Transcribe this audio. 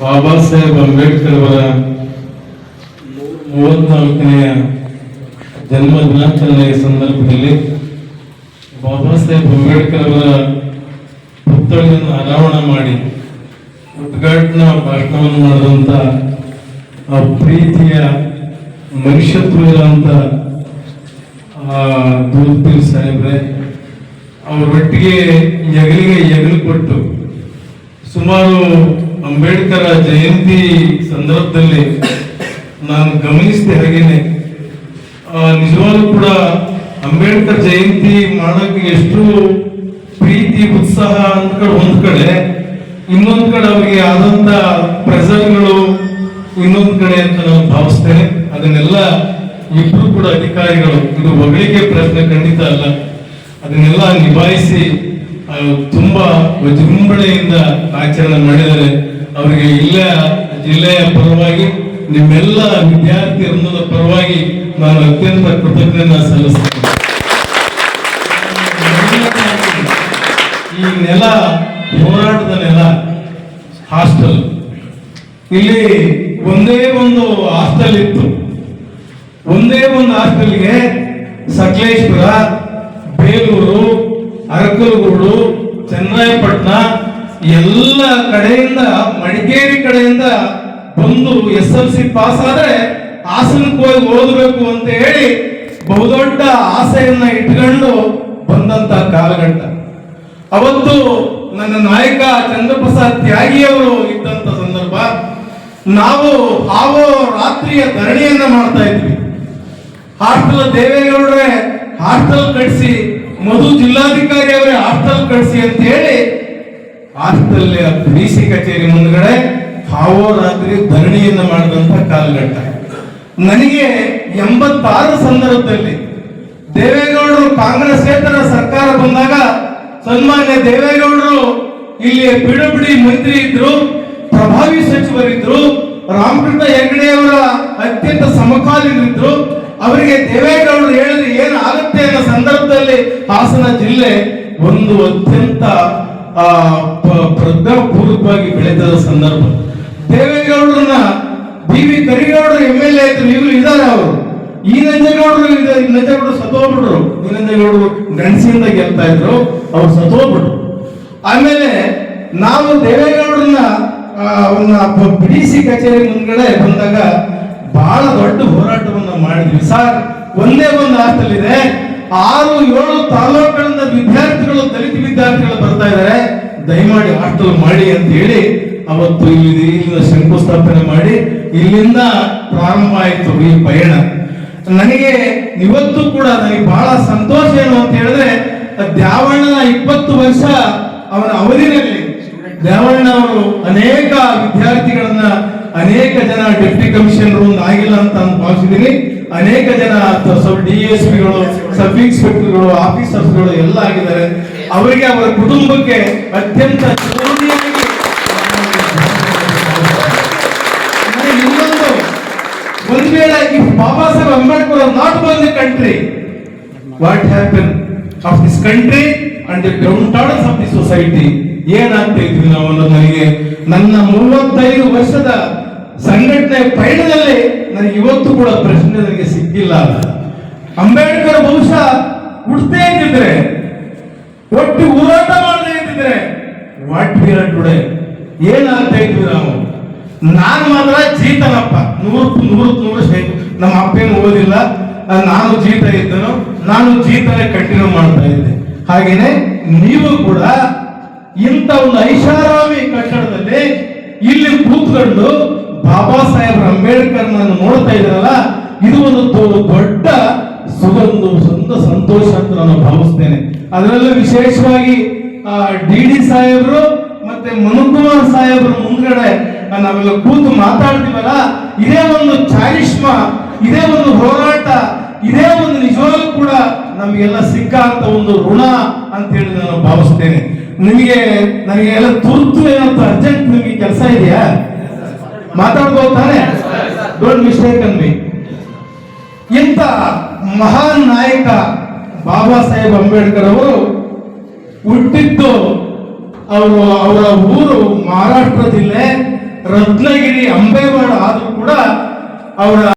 ಬಾಬಾ ಸಾಹೇಬ್ ಅಂಬೇಡ್ಕರ್ ಅವರ ಮೂವತ್ನಾಲ್ಕನೆಯ ಜನ್ಮ ದಿನಾಚರಣೆಯ ಸಂದರ್ಭದಲ್ಲಿ ಬಾಬಾ ಸಾಹೇಬ್ ಅಂಬೇಡ್ಕರ್ ಅವರ ಪುತ್ಥಳಿಯನ್ನು ಅನಾವರಣ ಮಾಡಿ ಉದ್ಘಾಟನಾ ಭಾಷಣವನ್ನು ಮಾಡಿದಂತ ಆ ಪ್ರೀತಿಯ ಮನುಷ್ಯತ್ವ ಇರುವಂತ ದೂರ್ಪೀರ್ ಸಾಹೇಬ್ರೆ ಅವರೊಟ್ಟಿಗೆ ಹೆಗಲಿಗೆ ಹೆಗಲು ಕೊಟ್ಟು ಸುಮಾರು ಅಂಬೇಡ್ಕರ ಜಯಂತಿ ಸಂದರ್ಭದಲ್ಲಿ ನಾನು ಗಮನಿಸಿದೆ ಹಾಗೇನೆ. ನಿಜವಾಗ್ಲೂ ಕೂಡ ಅಂಬೇಡ್ಕರ್ ಜಯಂತಿ ಮಾಡೋಕ್ಕೆ ಎಷ್ಟು ಪ್ರೀತಿ, ಉತ್ಸಾಹ ಅಂತ ಕಡೆ, ಒಂದ್ ಕಡೆ. ಇನ್ನೊಂದ್ ಕಡೆ ಅವರಿಗೆ ಆದಂತ ಪ್ರೆಸರ್ಗಳು ಇನ್ನೊಂದ್ ಕಡೆ ಅಂತ ನಾನು ಭಾವಿಸ್ತೇನೆ. ಅದನ್ನೆಲ್ಲ ಇಬ್ರು ಕೂಡ ಅಧಿಕಾರಿಗಳು, ಇದು ಹೊಗಳಿಕೆ ಪ್ರಶ್ನೆ ಖಂಡಿತ ಅಲ್ಲ. ಅದನ್ನೆಲ್ಲ ನಿಭಾಯಿಸಿ ತುಂಬಾ ವಿಜೃಂಭಣೆಯಿಂದ ಆಚರಣೆ ಮಾಡಿದರೆ ಅವರಿಗೆ ಇಲ್ಲ ಜಿಲ್ಲೆಯ ಪರವಾಗಿ, ನಿಮ್ಮೆಲ್ಲ ವಿದ್ಯಾರ್ಥಿ ವೃಂದದ ಪರವಾಗಿ ನಾನು ಅತ್ಯಂತ ಕೃತಜ್ಞತೆ ಸಲ್ಲಿಸ್ತೇನೆ. ಈ ನೆಲ, ಹೋರಾಟದ ನೆಲ ಹಾಸ್ಟೆಲ್ ಇಲ್ಲಿ ಒಂದೇ ಒಂದು ಹಾಸ್ಟೆಲ್ ಇತ್ತು. ಒಂದೇ ಒಂದು ಹಾಸ್ಟೆಲ್ಗೆ ಸಕಲೇಶ್ಪುರ, ಬೇಲೂರು, ಅರಕಲಗೂಡು ಚನ್ನರಾಯಪಟ್ಟಣ ಎಲ್ಲ ಕಡೆಯಿಂದ, ಮಡಿಕೇರಿ ಕಡೆಯಿಂದ ಬಂದು ಎಸ್ ಎಲ್ ಸಿ ಪಾಸ್ ಆದ್ರೆ ಹಾಸನಕ್ಕೆ ಹೋಗಿ ಓದಬೇಕು ಅಂತ ಹೇಳಿ ಬಹುದೊಡ್ಡ ಆಸೆಯನ್ನ ಇಟ್ಕೊಂಡು ಬಂದಂತ ಕಾಲಘಟ್ಟ. ಅವತ್ತು ನನ್ನ ನಾಯಕ ಚಂದ್ರಪ್ರಸಾದ್ ತ್ಯಾಗಿ ಅವರು ಇದ್ದಂತ ಸಂದರ್ಭ, ನಾವು ಹಾವೋ ರಾತ್ರಿಯ ಧರಣಿಯನ್ನ ಮಾಡ್ತಾ ಇದ್ವಿ. ಹಾಸ್ಟೆಲ್ ದೇವೇಗೌಡ್ರೆ ಹಾಸ್ಟೆಲ್ ಕಟ್ಸಿ ಮಧು ಜಿಲ್ಲಾಧಿಕಾರಿ ಅವರೇ ಹಾಸ್ಟೆಲ್ ಕಳಿಸಿ ಅಂತ ಹೇಳಿ ಹಾಸ್ಟೆಲ್ ಡಿ ಸಿ ಕಚೇರಿ ಮುಂದ್ಗಡೆ ಹಾವೋ ರಾತ್ರಿ ಧರಣಿಯನ್ನು ಮಾಡಿದಂತ ಕಾಲಘಟ್ಟ ನನಗೆ ಎಂಬತ್ತಾರು ಸಂದರ್ಭದಲ್ಲಿ ದೇವೇಗೌಡರು ಕಾಂಗ್ರೆಸ್ಸೇತರ ಸರ್ಕಾರ ಬಂದಾಗ ಸನ್ಮಾನ್ಯ ದೇವೇಗೌಡರು ಇಲ್ಲಿ ಬಿಡುಬಿಡಿ ಮಂತ್ರಿ ಇದ್ರು, ಪ್ರಭಾವಿ ಸಚಿವರಿದ್ರು, ರಾಮಕೃಷ್ಣ ಹೆಗ್ಡೆಯವರ ಅತ್ಯಂತ ಸಮಕಾಲೀನರಿದ್ರು. ಅವರಿಗೆ ದೇವೇಗೌಡರು ಹೇಳಿದ್ರೆ ಏನು ಆಗುತ್ತೆ ಹಾಸನ ಜಿಲ್ಲೆ ಒಂದು ಅತ್ಯಂತ ಪ್ರಜ್ಞಾಪೂರ್ವಕವಾಗಿ ಬೆಳೆದ ಸಂದರ್ಭ. ದೇವೇಗೌಡರನ್ನ ಬಿ ವಿ ಕರಿಗೌಡರು ಎಂ ಎಲ್ ಎ ಈಗಲೂ ಇದ್ದಾರೆ ಅವರು. ಈ ನಂಜೇಗೌಡರು ಈ ನಂಜೇಗೌಡರು ಸತ್ತೋಗ್ಬಿಟ್ರು. ಈ ನಂಜೇಗೌಡರು ಗಂಡಸಿಂದ ಗೆಲ್ತಾ ಇದ್ರು, ಅವ್ರು ಸತ್ತೋಗ್ಬಿಟ್ರು. ಆಮೇಲೆ ನಾವು ದೇವೇಗೌಡರನ್ನ ಅವನ್ನ ಪಿ ಸಿ ಕಚೇರಿ ಮುಂದ್ಗಡೆ ಬಂದಾಗ ಬಹಳ ದೊಡ್ಡ ಹೋರಾಟವನ್ನ ಮಾಡಿದ್ವಿ. ಸರ್, ಒಂದೇ ಒಂದು ಹಾಸ್ಟೆಲ್ ಇದೆ ಆರು ಏಳು ತಾಲೂಕುಗಳಿಂದ ವಿದ್ಯಾರ್ಥಿಗಳು ದಲಿತ ವಿದ್ಯಾರ್ಥಿಗಳು ಬರ್ತಾ ಇದ್ದಾರೆ. ದಯಮಾಡಿ ಹಾಸ್ಟೆಲ್ ಮಾಡಿ ಅಂತ ಹೇಳಿ ಅವತ್ತು ಇಲ್ಲಿ ಇಲ್ಲಿಂದ ಶಂಕುಸ್ಥಾಪನೆ ಮಾಡಿ ಇಲ್ಲಿಂದ ಪ್ರಾರಂಭ ಆಯಿತು ಈ ಪಯಣ. ನನಗೆ ಇವತ್ತು ಕೂಡ ನನಗೆ ಬಹಳ ಸಂತೋಷ ಏನು ಅಂತ ಹೇಳಿದ್ರೆ ದ್ಯಾವಣ್ಣನ ಇಪ್ಪತ್ತು ವರ್ಷ ಅವನ ಅವಧಿನಲ್ಲಿ ದ್ಯಾವಣ್ಣ ಅವರು ಅನೇಕ ವಿದ್ಯಾರ್ಥಿಗಳನ್ನ ಅನೇಕ ಜನ ಡೆಪ್ಟಿ ಕಮಿಷನರ್ ಒಂದು ಆಗಿಲ್ಲ ಅಂತ ನಾನು ಭಾವಿಸಿದ್ದೀನಿ. ಅನೇಕ ಜನ ಡಿ ಎಸ್ ಪಿಗಳು ಸಬ್ ಇನ್ಸ್ಪೆಕ್ಟರ್ಗಳು, ಆಫೀಸರ್ಸ್ಗಳು ಎಲ್ಲ ಆಗಿದ್ದಾರೆ. ಅವರಿಗೆ ಅವರ ಕುಟುಂಬಕ್ಕೆ ಅತ್ಯಂತ ಇನ್ನೊಂದು, ಒಂದ್ ವೇಳೆ ಇಫ್ ಬಾಬಾ ಸಾಹೇಬ್ ಅಂಬೇಡ್ಕರ್ ನಾಟ್ ಬಂದ್ country what happen of this country and the down of the society ಏನಾಗ್ತಾ ಇದ್ವಿ ನಾವು ಅನ್ನೋದು ನನಗೆ? ನನ್ನ ಮೂವತ್ತೈದು ವರ್ಷದ ಸಂಘಟನೆ ಪಯಣದಲ್ಲಿ ನನಗೆ ಇವತ್ತು ಕೂಡ ಪ್ರಶ್ನೆ ನನಗೆ ಸಿಕ್ಕಿಲ್ಲ. ಅಂಬೇಡ್ಕರ್ ಬಹುಶಃ ಹುಟ್ಟದೇ ಇದ್ದಿದ್ರೆ, ಒಟ್ಟು ಹೋರಾಟ ಮಾಡದೇ ಇದ್ದಿದ್ರೆ ವಾಟ್ ಆರ್ ಟುಡೇ ಏನಾಗ್ತಾ ಇದ್ವಿ ನಾವು? ನಾನು ಮಾತ್ರ ಜೀತನಪ್ಪ. ನೂರಕ್ಕೆ ನೂರಕ್ಕೆ ನೂರು ಶೇ- ನಮ್ಮ ಅಪ್ಪೇನು ಓದಿಲ್ಲ. ನಾನು ಜೀತ ಇದ್ದನು. ನಾನು ಜೀತನೇ ಕಂಟಿನ್ಯೂ ಮಾಡ್ತಾ ಇದ್ದೆ. ಹಾಗೇನೆ ನೀವು ಕೂಡ ಇಂಥ ಒಂದು ಐಷಾರಾಮಿ ಕಟ್ಟಡದಲ್ಲಿ ಇಲ್ಲಿ ಕೂತ್ಕೊಂಡು ಬಾಬಾ ಸಾಹೇಬ್ ಅಂಬೇಡ್ಕರ್ ನೋಡ್ತಾ ಇದ್ದೀರಲ್ಲ ಇದು ಒಂದು ದೊಡ್ಡ ಸುಗಂಧು ಸಂತ ಸಂತೋಷ ಅಂತ ನಾನು ಭಾವಿಸ್ತೇನೆ. ಅದರಲ್ಲೂ ವಿಶೇಷವಾಗಿ ಡಿ ಡಿ ಸಾಹೇಬ್ರು ಮತ್ತೆ ಮನುಕುಮಾರ್ ಸಾಹೇಬ್ರ ಮುಂದ್ಗಡೆ ನಾವೆಲ್ಲ ಕೂತು ಮಾತಾಡ್ತೀವಲ್ಲ, ಇದೇ ಒಂದು ಚಾರಿಷ್ಮ, ಇದೇ ಒಂದು ಹೋರಾಟ, ಇದೇ ಒಂದು ನಿಜವಾಗ್ಲೂ ಕೂಡ ನಮಗೆಲ್ಲ ಸಿಕ್ಕ ಅಂತ ಒಂದು ಋಣ ಅಂತ ಹೇಳಿ ನಾನು ಭಾವಿಸ್ತೇನೆ. ನಿಮಗೆ, ನನಗೆ ಎಲ್ಲ ತುರ್ತು ಏನಂತ ಅರ್ಜೆಂಟ್ ನಿಮಗೆ ಕೆಲಸ ಇದೆಯಾ? ಮಾತಾಡ್ಬೋದು ಡೋಂಟ್ ಮಿಸ್ಟೇಕ್ ಅನ್ಬಿ ಇಂಥ ಮಹಾನ್ ನಾಯಕ ಬಾಬಾ ಸಾಹೇಬ್ ಅಂಬೇಡ್ಕರ್ ಅವರು ಹುಟ್ಟಿದ್ದು ಅವರು, ಅವರ ಊರು ಮಹಾ ಮಹಾರಾಷ್ಟ್ರ ಜಿಲ್ಲೆ ರತ್ನಗಿರಿ, ಅಂಬೇವಾಡ ಆದರೂ ಕೂಡ ಅವರ